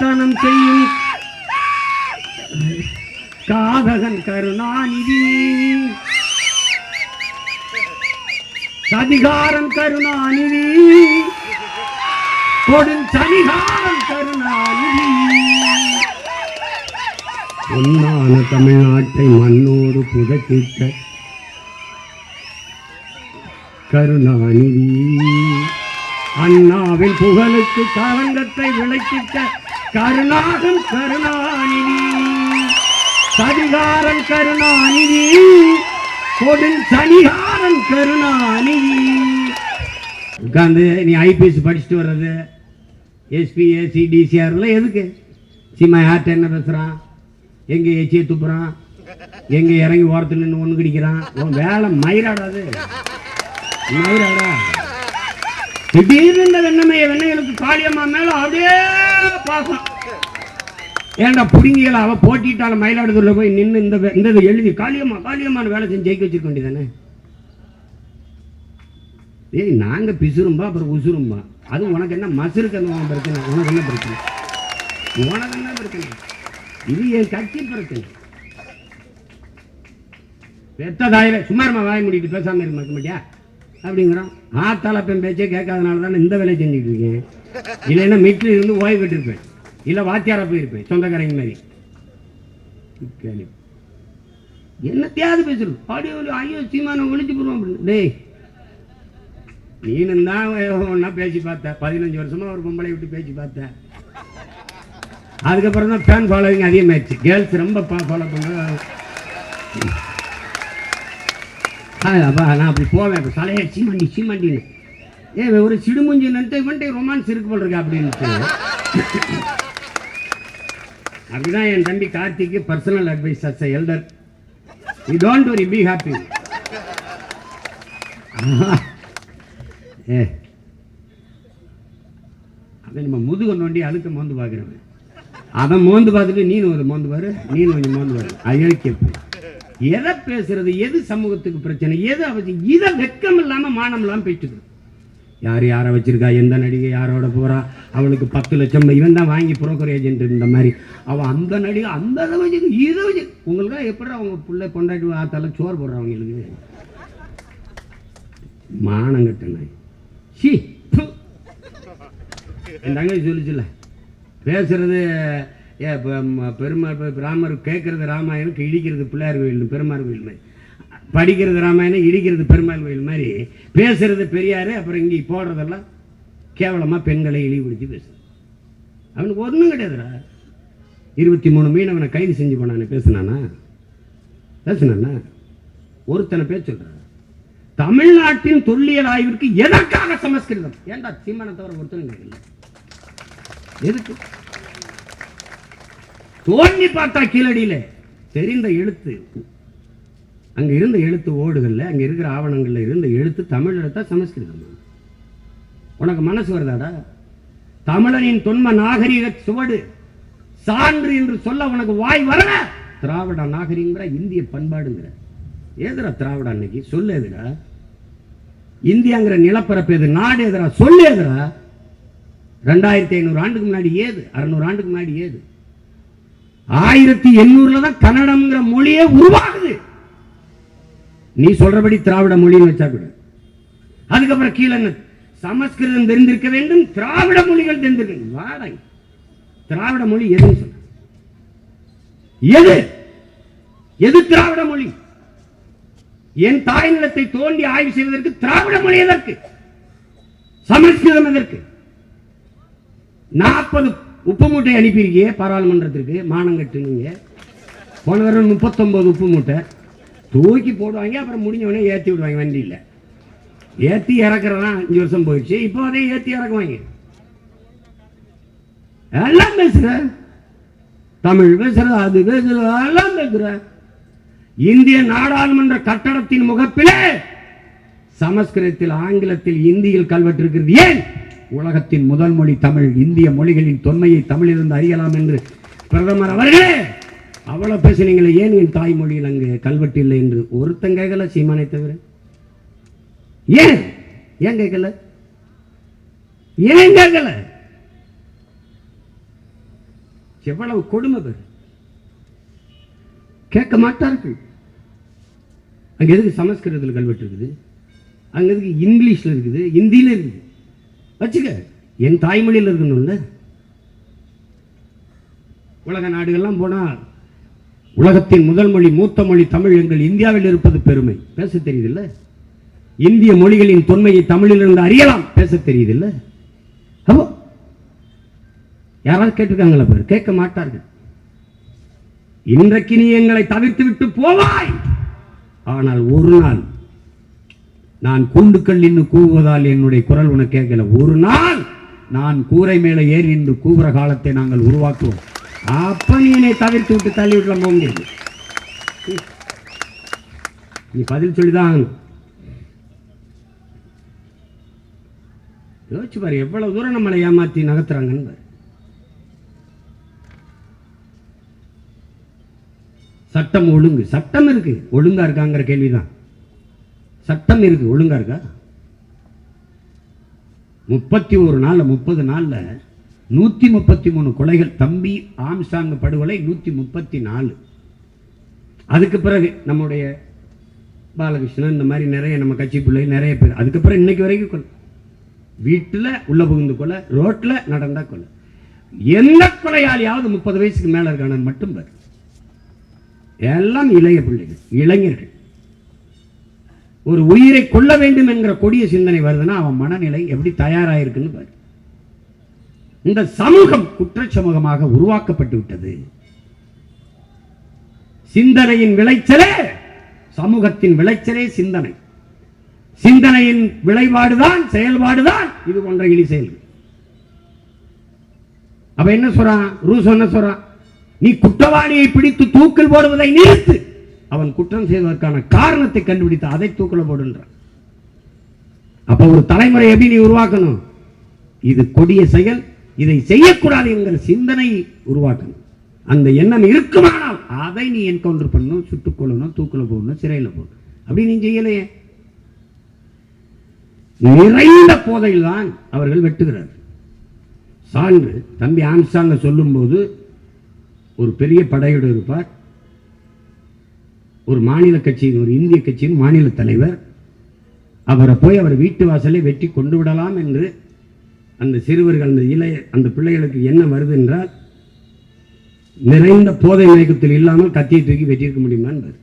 கள்ளத்தனம் செய்யும் காதகன் கருணாநிதி. சதிகாரன் கருணாநிதி. கொடும் சதிகாரன் கருணாநிதி. பொன்னான தமிழ்நாட்டை மண்ணோடு புதைத்திட்ட கருணாநிதி. அண்ணாவின் புகழுக்கு கலங்கத்தை விளக்கிட்ட கருணாகம் கருணாநிதி. சதிகாரன் கருணாநிதி. கொடும் சனிகாரன் கருணாநிதி. உட்காந்து நீ ஐபிஎஸ் படிச்சுட்டு வர்றது. எஸ்பி ஏசி டிசிஆர்லாம் எதுக்கு? சீமா யார்கிட்ட என்ன பேசுகிறான் எங்கே எச்சியை துப்புறான்? எங்கே இறங்கி ஓரத்தில் நின்று ஒன்று கடிக்கிறான் உன் வேலை மயிராடாது மயிராடா? திடீர்னு இந்த வெண்ணமைய வெண்ணைகளுக்கு காளியம்மா மேல அப்படியே பாசம். ஏன்டா புடுங்கியல? அவ போட்டிட்டால மயிலாடுதுறையில் போய் நின்று இந்த இந்த இதை எழுதி காளியம்மா காளியம்மான்னு வேலை செஞ்சு ஜெயிக்க வச்சிருக்க வேண்டியதானே? ஏய் நாங்க பிசுரும்பா அப்புறம் உசுரும்பா அது உனக்கு என்ன மசுருக்கு அந்த பிரச்சனை? உனக்கு என்ன பிரச்சனை? உனக்கு என்ன பிரச்சனை? இது என் கட்சி பிரச்சனை. பெத்த தாயில சும்மா வாய் முடிக்கிட்டு பேசாம இருக்க மாட்டியா? அப்படிங்கிறோம் ஆத்தால பெண் பேச்சே கேட்காதனால தானே இந்த வேலையை செஞ்சுட்டு இருக்கேன். இல்லைன்னா மீட்டில் இருந்து ஓய்வு விட்டுருப்பேன் இல்லை வாத்தியாரா போயிருப்பேன் சொந்தக்காரங்க மாதிரி. கேள்வி என்னத்தையாவது பேசுறது? ஆடியோ ஐயோ சீமான ஒழிச்சு போடுவோம் அப்படின்னு டேய் நீனும் தான் ஒன்றா பேசி பார்த்த. பதினஞ்சு வருஷமா ஒரு பொம்பளை விட்டு பேசி பார்த்த. அதுக்கப்புறம் தான் ஃபேன் ஃபாலோவிங் அதிகமாயிடுச்சு. கேர்ள்ஸ் ரொம்ப ஃபாலோ பண்ணுற அப்பா நான் அப்படி போவேன் இப்போ தலையை சீமண்டி சீமண்டின்னு ஏ ஒரு சிடுமுஞ்சி நிறுத்த இவன்ட்டு ரொமான்ஸ் இருக்கு போல் இருக்கு அப்படின்ட்டு. அப்படிதான் என் தம்பி கார்த்திக்கு personal advice as elder you don't worry be happy ஏ அதை நம்ம முதுக நோண்டி அழுக்க மோந்து பார்க்குறவன். அவன் மோந்து பார்த்துட்டு நீனு ஒரு மோந்து பாரு நீனு கொஞ்சம் மோந்து பாரு. அழுக்க எதை பேசுறது எது சமூகத்துக்கு பிரச்சனை எது அவசியம்? இதை வெக்கம் இல்லாம மானம் இல்லாம பேச்சுது யார் யாரை வச்சிருக்கா? எந்த நடிகை யாரோட போறா? அவளுக்கு பத்து லட்சம் இவன் தான் வாங்கி புரோக்கர் ஏஜென்ட் இந்த மாதிரி. அவன் அந்த நடிகை அந்த இதை வச்சு இதை வச்சு உங்களுக்கு எப்படி அவங்க பிள்ளை கொண்டாட்டி ஆத்தால சோறு போடுறவங்களுக்கு மானம் கட்டணாய் ஷி என் தங்கச்சி சொல்லிச்சுல பேசுறது ஏ பெருமாள் ராமர் கேட்கறது ராமாயணம் இடிக்கிறது பிள்ளையார் கோயில் பெருமாள் கோயில் மாதிரி. படிக்கிறது ராமாயணம் இடிக்கிறது பெருமாள் கோயில் மாதிரி. பேசுறது பெரியார் அப்புறம் இங்கே போடுறதெல்லாம் கேவலமாக பெண்களை இழிவுபடுத்தி பேசுறது அவனுக்கு ஒன்றும் கிடையாதுடா. இருபத்தி மூணு மீனவனை கைது செஞ்சு போனானே பேசுனானா? பேசுனானா? ஒருத்தனை பேர் சொல்கிறான் தமிழ்நாட்டின் தொல்லியல் ஆய்விற்கு எதற்காக சமஸ்கிருதம்? ஏன்டா சீமான தவிர ஒருத்தனும் கேட்கல? எதுக்கு? தோண்டி பார்த்தா கீழடியில. தெரிந்த எழுத்து. அங்க இருந்த எழுத்து ஓடுகள்ல அங்க இருக்கிற ஆவணங்கள்ல இருந்த எழுத்து தமிழ் எழுத்தா சமஸ்கிருதம். உனக்கு மனசு வருதாடா? தமிழனின் தொன்ம நாகரிக சுவடு. சான்று என்று சொல்ல உனக்கு வாய் வரல? திராவிட நாகரிகங்கிற இந்திய பண்பாடுங்கிற. ஏதுரா திராவிட அன்னைக்கு? சொல்லு எதுரா இந்தியாங்கிற நிலப்பரப்பு எது? நாடு எதுடா? சொல்லு எதுரா ரெண்டாயிரத்தி ஐநூறு ஆண்டுக்கு முன்னாடி ஏது? அறுநூறு ஆண்டுக்கு முன்னாடி ஏது? ஆயிரத்தி எண்ணூறுல தான் கன்னடம்ங்கிற மொழியே உருவாகுது. நீ சொல்றபடி திராவிட மொழின்னு வச்சா கூட. அதுக்கப்புறம் கீழே என்ன? சமஸ்கிருதம் தெரிந்திருக்க வேண்டும் திராவிட மொழிகள் தெரிந்திருக்க வேண்டும். திராவிட மொழி எதுன்னு சொல்ற எது? எது திராவிட மொழி? என் தாய் நிலத்தை தோண்டி ஆய்வு செய்வதற்கு திராவிட மொழி எதற்கு? சமஸ்கிருதம் எதற்கு? நாற்பது உப்பு மூட்டை அனுப்பியிருக்கியே பாராளுமன்றத்திற்கு. மானங்கட்டு நீங்கள் போன தடவை முப்பத்தொன்பது உப்பு மூட்டை தூக்கி போடுவாங்க அப்புறம் முடிஞ்சவனே ஏற்றி விடுவாங்க வண்டியில். ஏற்றி இறக்குறதான் அஞ்சு வருஷம் போயிடுச்சு. இப்போ அதே ஏற்றி இறக்குவாங்க. எல்லாம் பேசுகிற தமிழ் பேசுற அது பேசுற எல்லாம் பேசுகிற இந்திய நாடாளுமன்ற கட்டடத்தின் முகப்பிலே சமஸ்கிருதத்தில் ஆங்கிலத்தில் இந்தியில் கல்வெட்டு இருக்கிறது. ஏன்? உலகத்தின் முதல் மொழி தமிழ். இந்திய மொழிகளின் தொன்மையை தமிழிலிருந்து அறியலாம் என்று பிரதமர் அவர்களே அவ்வளவு பேசுனீங்களே ஏன் என் தாய்மொழியில் அங்கு கல்வெட்டு இல்லை என்று ஒருத்தன் கேட்கல சீமானை தவிர? ஏன்? ஏன் கேட்கல? ஏன் கேட்கல? எவ்வளவு கொடுமை பேர். கேட்க மாட்டார்கள். அங்க எதுக்கு சமஸ்கிருதத்தில் கல்வெட்டு இருக்குது? அங்க எதுக்கு இங்கிலீஷ்ல இருக்குது? இந்தியில இருக்குது. வச்சுக்க. என் தாய்மொழியில் இருக்கணும்ல. உலக நாடுகள்லாம் போனால் உலகத்தின் முதல் மொழி மூத்த மொழி தமிழ் எங்கள் இந்தியாவில் இருப்பது பெருமை. பேச தெரியுதில்ல? இந்திய மொழிகளின் தொன்மையை தமிழிலிருந்து அறியலாம். பேச தெரியுதில்ல? அப்போ யாராவது கேட்டிருக்காங்களா பேர்? கேட்க மாட்டார்கள். இன்றைக்கு நீ எங்களை தவிர்த்து விட்டு போவாய். ஆனால் ஒரு நாள் நான் கூண்டுக்கள் நின்று கூவுவதால் என்னுடைய குரல் உனக்கு கேட்கல. ஒரு நாள் நான் கூரை மேலே ஏறி நின்று கூவுற காலத்தை நாங்கள் உருவாக்குவோம். அப்ப நீ என்னை தவிர்த்து விட்டு தள்ளி விட்டுல போக முடியாது. நீ பதில் சொல்லிதான் யோசிச்சு பாரு எவ்வளவு தூரம் நம்மளை ஏமாத்தி நகர்த்துறாங்கன்னு பாரு சட்டம் ஒழுங்கு. சட்டம் இருக்கு. ஒழுங்கா இருக்காங்கிற கேள்விதான். சட்டம் இருக்கு ஒழுங்கா இருக்கா? முப்பத்தி ஒரு நாள்ல முப்பது நாள்ல நூத்தி முப்பத்தி மூணு கொலைகள் தம்பி ஆம்சாங் படுகொலை நூத்தி முப்பத்தி நாலு அதுக்கு பிறகு நம்முடைய பாலகிருஷ்ணன் இந்த மாதிரி நிறைய நம்ம கட்சி பிள்ளை நிறைய பேர். அதுக்கப்புறம் இன்னைக்கு வரைக்கும் கொலை. வீட்டில் உள்ள புகுந்து கொலை ரோட்ல நடந்தா கொலை. எந்த கொலையாளியாவது முப்பது வயசுக்கு மேல இருக்கானு மட்டும் பாரு. எல்லாம் இளைய பிள்ளைகள் இளைஞர்கள். ஒரு உயிரை கொள்ள வேண்டும் என்கிற கொடிய சிந்தனை வருதுன்னா அவன் மனநிலை எப்படி தயாராயிருக்குன்னு பாரு. இந்த சமூகம் குற்ற சமூகமாக உருவாக்கப்பட்டு விட்டது. சிந்தனையின் விளைச்சலே சமூகத்தின் விளைச்சலே சிந்தனை. சிந்தனையின் விளைபாடுதான் செயல்பாடுதான் இது போன்ற இனி செயல்கள். அப்ப என்ன சொல்றான்? ரூசோ என்ன சொல்றான்? நீ குற்றவாளியை பிடித்து தூக்கில் போடுவதை நிறுத்து. அவன் குற்றம் செய்வதற்கான காரணத்தை கண்டுபிடித்து அதை தூக்கல போடுன்றான். அப்ப ஒரு தலைமுறை எப்படி நீ உருவாக்கணும்? இது கொடிய செயல் இதை செய்யக்கூடாது என்கிற சிந்தனை உருவாக்கணும். அந்த எண்ணம் இருக்குமானால் அதை நீ என்கவுண்டர் பண்ணணும் சுட்டுக் கொள்ளணும் தூக்கில் போடணும் சிறையில் போடணும். அப்படி நீ செய்யலையே. நிறைந்த போதையில் தான் அவர்கள் வெட்டுகிறார் சான்று தம்பி ஆம்சாங்க சொல்லும்போது ஒரு பெரிய படையோடு இருப்பார். ஒரு மாநில கட்சியின் ஒரு இந்திய கட்சியின் மாநில தலைவர் அவரை போய் அவர் வீட்டு வாசலை வெட்டி கொண்டு விடலாம் என்று அந்த சிறுவர்கள் அந்த இளைய அந்த பிள்ளைகளுக்கு என்ன வருது என்றால் நிறைந்த போதை மயக்கத்தில் இல்லாமல் கத்தியை தூக்கி வெட்டியிருக்க முடியுமா என்பது.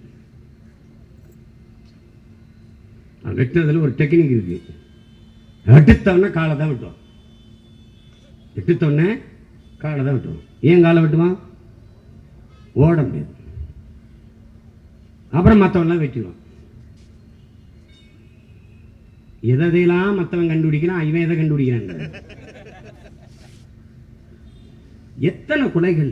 வெட்டுறதுல ஒரு டெக்னிக் இருக்கு. வெட்டுத்தவொடனே காலை தான் வெட்டுவோம். வெட்டுத்தவொடனே காலை தான் வெட்டுவோம். ஏன் காலை வெட்டுவான் ஓட முடியாது. அப்புறம் மற்றவன்லாம் வெட்டிடுவான். எதையெல்லாம் மற்றவன் கண்டுபிடிக்கிறான் இவன் எதை கண்டுபிடிக்கிறான்? எத்தனை கொலைகள்?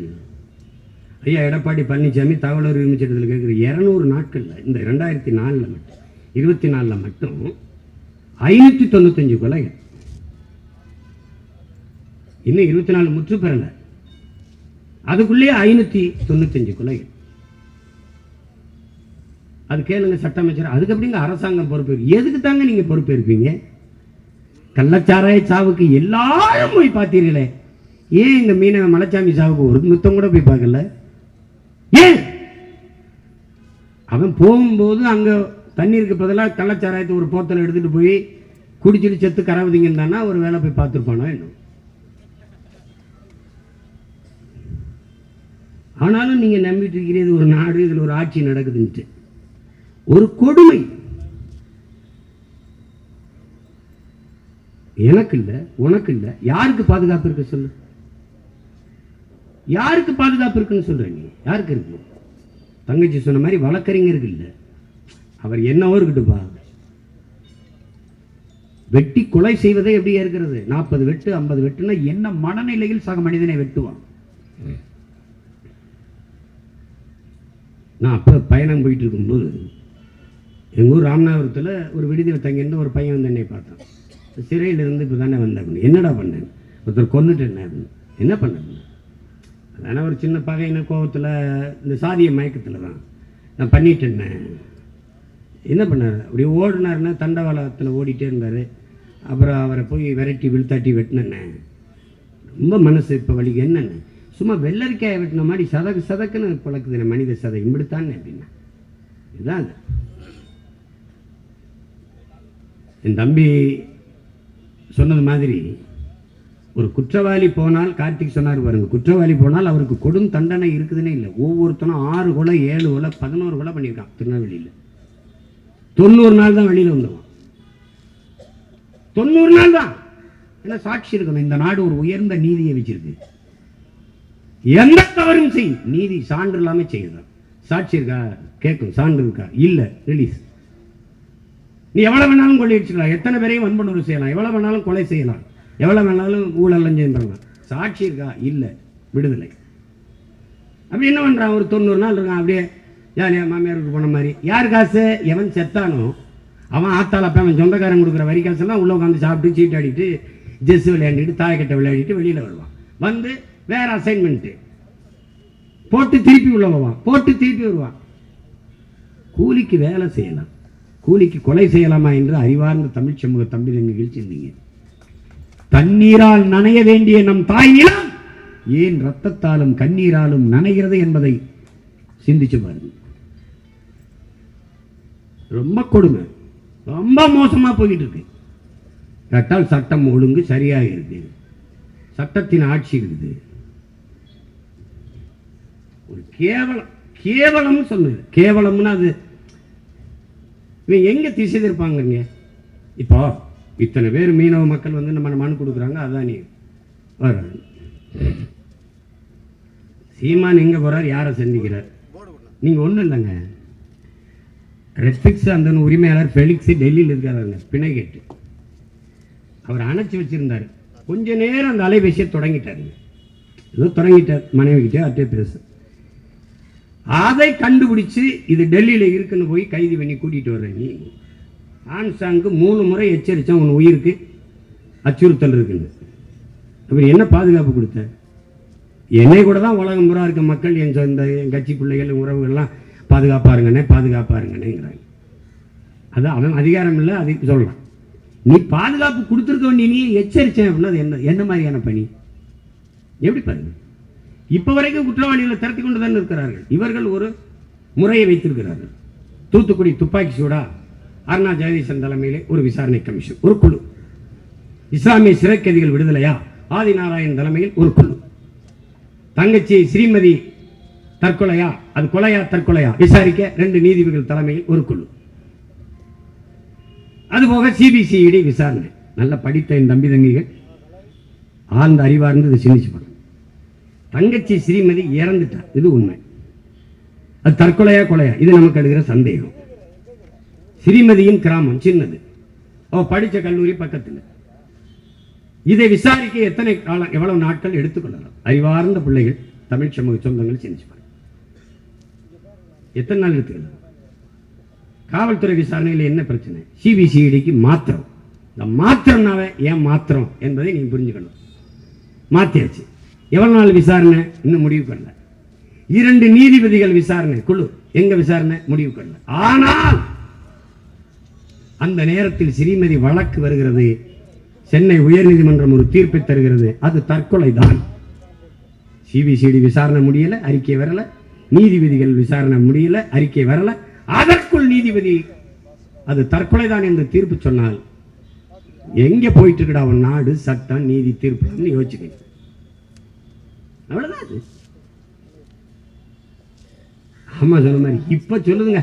ஐயா எடப்பாடி பழனிசாமி தகவல் உரிமை சட்டத்தில் கேட்குற இரநூறு நாட்களில் இந்த ரெண்டாயிரத்தி நாலில் மட்டும் இருபத்தி நாலில் மட்டும் ஐநூற்றி தொண்ணூத்தஞ்சு கொலைகள். இன்னும் இருபத்தி நாலு முற்று பெறலை அதுக்குள்ளேயே ஐநூற்றி தொண்ணூத்தஞ்சு கொலைகள். அது கேளுங்க சட்ட அமைச்சர் அதுக்கு எப்படிங்க அரசாங்கம் பொறுப்பேற்கும்? எதுக்கு தாங்க நீங்க பொறுப்பேற்பீங்க கள்ளச்சாராய சாவுக்கு எல்லாரும் போய் பார்த்தீர்களே. ஏன் எங்கள் மீனவ மலைச்சாமி சாவுக்கு ஒரு முத்தம் கூட போய் பார்க்கல? ஏன்? அவன் போகும்போது அங்க தண்ணீருக்கு பதிலாக கள்ளச்சாராயத்தை ஒரு போத்தலை எடுத்துட்டு போய் குடிச்சிட்டு செத்து கராவதிங்கன்னா ஒரு வேலை போய் பார்த்துருப்பானோ என்ன ஆனாலும் நீங்கள் நம்பிட்டு இருக்கிறது ஒரு நாடு இதில் ஒரு ஆட்சி நடக்குதுன்ட்டு. ஒரு கொடுமை. எனக்கு இல்ல உனக்கு இல்ல யாருக்கு பாதுகாப்பு இருக்கு சொல்லு? யாருக்கு பாதுகாப்பு இருக்குன்னு சொல்ற நீ? யாருக்கு இருக்கு? தங்கச்சி சொன்ன மாதிரி வழக்கறிஞருக்கு இல்ல. அவர் என்னவோ இருக்கட்டும்பா வெட்டி கொலை செய்வதே எப்படி இருக்கிறது? நாற்பது வெட்டு ஐம்பது வெட்டுனா என்ன மனநிலையில் சக மனிதனை வெட்டுவான்? நான் அப்போ பயணம் போயிட்டு இருக்கும்போது எங்கள் ஊர் ராமநாதபுரத்தில் ஒரு விடுதியில் தங்கியிருந்த ஒரு பையன் வந்து என்னை பார்த்தான். சிறையில் இருந்து இப்போ தானே வந்தேன் அப்படின்னு. என்னடா பண்ணேன்? ஒருத்தர் கொண்டுட்டேன் அப்படின்னு. என்ன பண்ணேன் அதான ஒரு சின்ன பகையின கோபத்தில் இந்த சாதிய மயக்கத்தில் தான் நான் பண்ணிட்டேன்னே என்ன? பண்ணார்? அப்படி ஓடினாருன்னா தண்டவாளத்தில் ஓடிட்டே இருந்தார். அப்புறம் அவரை போய் விரட்டி விழுத்தாட்டி வெட்டினேன்னே ரொம்ப மனசு இப்போ வலிக்கு. என்னென்ன? சும்மா வெள்ளரிக்காயை வெட்டின மாதிரி சதக்கு சதக்குன்னு பழக்குது மனித சதை. இப்படித்தானே அப்படின்னா? இதுதான் அது. என் தம்பி சொன்னது மாதிரி ஒரு குற்றவாளி போனால் கார்த்திக் சொன்னார் பாருங்கள் குற்றவாளி போனால் அவருக்கு கொடும் தண்டனை இருக்குதுன்னே இல்லை. ஒவ்வொருத்தனும் ஆறு கொலை ஏழு கொலை பதினோரு கொலை பண்ணியிருக்கான் திருநெல்வேலியில். தொண்ணூறு நாள் தான் வெளியில் வந்துடுவான் தொண்ணூறு நாள் தான். என்ன சாட்சி இருக்கணும்? இந்த நாடு ஒரு உயர்ந்த நீதியை வச்சிருக்கு. எந்த தவறும் செய் நீதி சான்று இல்லாமல் செய்யுதான் சாட்சி இருக்கா? கேட்கும். சான்று இருக்கா? இல்லை ரிலீஸ் நீ எவ்வளோ வேணாலும் கொள்ளையடிச்சுக்கலாம் எத்தனை பேரையும் வன்புணர்வு செய்யலாம். எவ்வளோ வேணாலும் கொலை செய்யலாம். எவ்வளோ வேணாலும் ஊழல் செய்யலாம். சாட்சி இருக்கா? இல்லை. விடுதலை. அப்படி என்ன பண்ணுறான் ஒரு தொண்ணூறு நாள் இருக்கான். அப்படியே ஜாலியாக மாமியாருக்கு போன மாதிரி. யார் காசு? எவன் செத்தானோ அவன் ஆத்தால அப்போ அவன் சொந்தக்காரன் கொடுக்குற வரி காசெல்லாம் உள்ளே உட்காந்து சாப்பிட்டு சீட்டாடிட்டு ஜெஸ் விளையாண்டுட்டு தாயக்கட்டை விளையாடிட்டு வெளியில் வருவான். வந்து வேறு அசைன்மெண்ட்டு போட்டு திருப்பி உள்ள போவான். போட்டு திருப்பி வருவான். கூலிக்கு வேலை செய்யலாம். கூலிக்கு கொலை செய்யலாமா என்று அறிவார்ந்த தமிழ் சமூக தம்பி நிகழ்ச்சி இருந்தீங்க தண்ணீரால் நனைய வேண்டிய நம் தாய் நிலம் ஏன் ரத்தத்தாலும் கண்ணீராலும் நனைகிறது என்பதை சிந்திச்சு பாருங்க. ரொம்ப கொடுமை. ரொம்ப மோசமா போயிட்டு இருக்கு கேட்டால் சட்டம் ஒழுங்கு சரியாக இருக்கு. சட்டத்தின் ஆட்சி இருக்குது. ஒரு கேவலம் கேவலம் சொல்லுங்க. கேவலம்னு அது இவன் எங்கே திசை திருப்பாங்கங்க இப்போ இத்தனை பேர் மீனவ மக்கள் வந்து நம்ம மனு கொடுக்குறாங்க அதான் நீ. வர்றாங்க சீமான் எங்கே போகிறார் யாரை சந்திக்கிறார்? நீங்க ஒன்றும் இல்லைங்க. ரெட்ஃபிக்ஸ் அந்த உரிமையாளர் ஃபெலிக்ஸு டெல்லியில் இருக்காருங்க பிணைகேட்டு. அவர் அணைச்சி வச்சிருந்தாரு. கொஞ்ச நேரம் அந்த அலைபேசியை தொடங்கிட்டாருங்க. ஏதோ தொடங்கிட்டார் மனைவி கிட்டே அட்டே பேச. அதை கண்டுபிடிச்சு இது டெல்லியில் இருக்குன்னு போய் கைது பண்ணி கூட்டிகிட்டு வர்றேன் நீ. ஆன்சாங்க்கு மூணு முறை எச்சரித்தேன் உன் உயிருக்கு அச்சுறுத்தல் இருக்குன்னு. அப்புறம் என்ன பாதுகாப்பு கொடுத்த? என்னை கூட தான் உலகம் முறை இருக்க மக்கள் என் சொந்த என் கட்சி பிள்ளைகள் உறவுகள்லாம் பாதுகாப்பாருங்கண்ணே பாதுகாப்பாருங்கண்ணேங்கிறாங்க அது அவன் அதிகாரம் இல்லை அது சொல்லலாம். நீ பாதுகாப்பு கொடுத்துருக்க வேண்டிய நீ எச்சரித்தேன் அப்படின்னா அது என்ன என்ன மாதிரியான பணி? எப்படி பாருங்கள் இப்போ வரைக்கும் குற்றவாளிகளை திரட்டி கொண்டு தான் இருக்கிறார்கள். இவர்கள் ஒரு முறையை வைத்திருக்கிறார்கள். தூத்துக்குடி துப்பாக்கி சூடா அருணா ஜெகதீசன் தலைமையிலே ஒரு விசாரணை கமிஷன் ஒரு குழு. இஸ்லாமிய சிறைக்கைதிகள் விடுதலையா? ஆதிநாராயண் தலைமையில் ஒரு குழு. தங்கச்சி ஸ்ரீமதி தற்கொலையா? அது கொலையா தற்கொலையா? விசாரிக்க ரெண்டு நீதிபதிகள் தலைமையில் ஒரு குழு. அதுபோக சிபிசிஐடி விசாரணை. நல்ல படித்த என் தம்பி தங்கிகள். ஆழ்ந்த அறிவார்ந்து சிந்திச்சு தங்கச்சி ஸ்ரீமதி இறந்துட்டார் இது உண்மை. அது தற்கொலையா கொலையா? இது நமக்கு எடுக்கிற சந்தேகம். ஸ்ரீமதியின் கிராமம் சின்னது. அவ படிச்ச கல்லூரி பக்கத்தில். இதை விசாரிக்க எத்தனை காலம் எவ்வளவு நாட்கள் எடுத்துக்கொள்ளலாம்? அறிவார்ந்த பிள்ளைகள் தமிழ் சமூக சொந்தங்கள் சிந்திச்சுப்பாங்க எத்தனை நாள் எடுத்துக்கலாம் காவல்துறை விசாரணையில் என்ன பிரச்சனை? சிபிசிஐடிக்கு மாத்திரம். இந்த மாத்திரம்னாவே ஏன் மாத்திரம் என்பதை நீங்கள் புரிஞ்சுக்கணும். மாத்தியாச்சு. எவ்வளவு நாள் விசாரணை? இன்னும் முடிவு பண்ணல. இரண்டு நீதிபதிகள் விசாரணை குழு. எங்க விசாரணை? முடிவு பண்ணல. ஆனால் அந்த நேரத்தில் ஸ்ரீமதி வழக்கு வருகிறது. சென்னை உயர்நீதிமன்றம் ஒரு தீர்ப்பை தருகிறது. அது தற்கொலை தான் சிபிசிடி விசாரணை முடியல அறிக்கை வரல. நீதிபதிகள் விசாரணை முடியல அறிக்கை வரல. அதற்குள் நீதிபதி அது தற்கொலை தான் என்று தீர்ப்பு சொன்னால் எங்க போயிட்டு இருக்கடா அவன் நாடு சட்டம் நீதி தீர்ப்பு? யோசிச்சுக்கணும் அவ்வளவுதான் அது. ஆமா சொன்ன மாதிரி இப்ப சொல்லுதுங்க.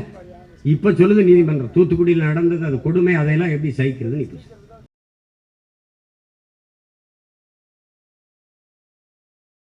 இப்ப சொல்லுது நீதிமன்றம். தூத்துக்குடியில் நடந்தது அது கொடுமை அதையெல்லாம் எப்படி சகிக்கிறதுன்னு இப்போ